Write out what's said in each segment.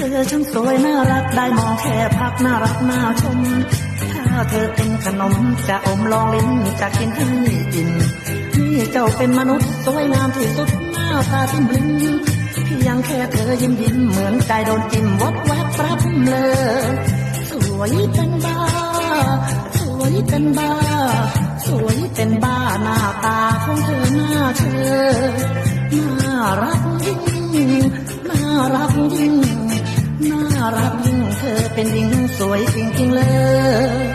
ธอช่างสวยน่ารักได้มองแค่พักน่ารักน่าชม ถ้าเธอเป็นขนมจะอมลองลิ้นจะกินให้อิ่มนี่เจ้าเป็นมนุษย์สวยงามที่สุดหน้าตาทิมบลิงเพียงแค่เธอยิ้มยิ้มเหมือนใจโดนจิ้มวับแวบปรับเลยสวยเป็นบ้า สวยเป็นบ้า สวยเป็นบ้าหน้าตาของเธอหน่าเชื่อน่ารักยิ่งน่ารักยิ่ง น่ารักยิ่งเธอเป็นหญิงสวยจริงๆเลย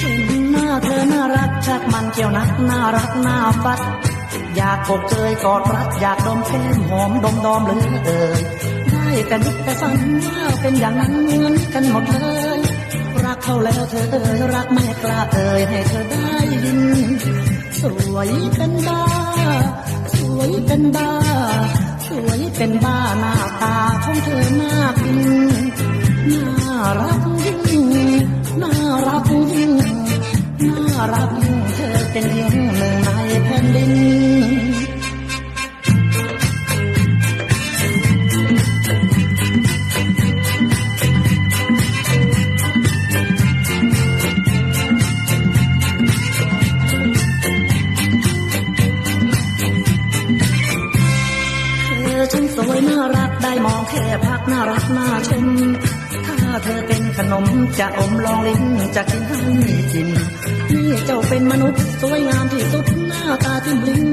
เห็นหน้าเธอน่ารักชักมันเกี่ยวนักน่ารักน่าฟัด อยากกบเกยกอดรัดอยากดมแก้มหอมดมดอมเลยเอ่ย ได้แต่นึกแต่ฝันว่าเป็นอย่างนั้นเหมือนกันหมดเลย รักเขาแล้วเธอเอ่ยรักไม่กล้าเอ่ยให้เธอได้ยิน สวยเป็นบ้า สวยเป็นบ้า สวยเป็นบ้าหน้าตาของเธอน่ากินน่ารักยิ่งน่ารักยิ่งน่ารักยิ่งเธอเป็นยิ่งหนึ่งในแผ่นดิน วยน่ารักได้มองแค่พักน่ารักน่าชมถ้าเธอเป็นขนมจะอมลองลิ้นจะกินให้กินนี่เจ้าเป็นมนุษย์สวยงามที่สุดหน้าตาที่บลิง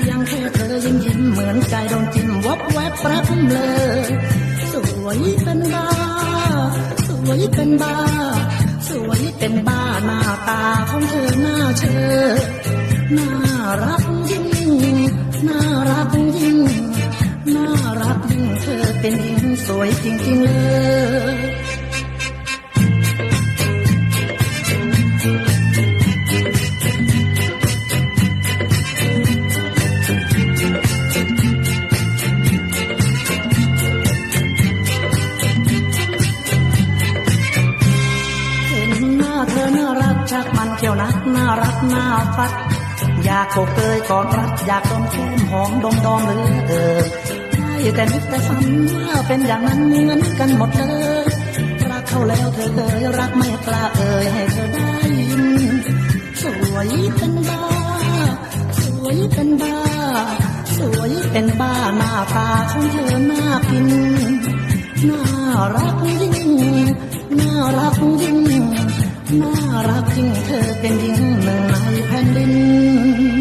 เพียงแค่เธอยิ้มยิ้มเหมือนใจโดนจิ้มวับแวบแปรบเลยสวยเป็นบ้า สวยเป็นบ้า สวยเป็นบ้าหน้าตาของเธอหน่าเชอน่ารักยิ่งน่า เป็นหญิงสวยจริงๆเลยเห็นหน้าเธอน่ารักชักมันเที่ยวนักน่ารักน่าฟัด อยากโกเกยกอดรัดอยากดมแก้มหอมดมดอมเหลือเกิน แต่นึกแต่ฝันว่าเป็นอย่างนั้นเหมือนกันหมดเลยรักเขาแล้วเธอเคยรักไม่กล้าเอ่ยให้เธอได้ยิน สวยเป็นบ้า สวยเป็นบ้า สวยเป็นบ้าหน้าตาของเธอน่ากินน่ารักยิ่งน่ารักยิ่งน่ารักยิ่งเธอเป็นยิ่งหญิง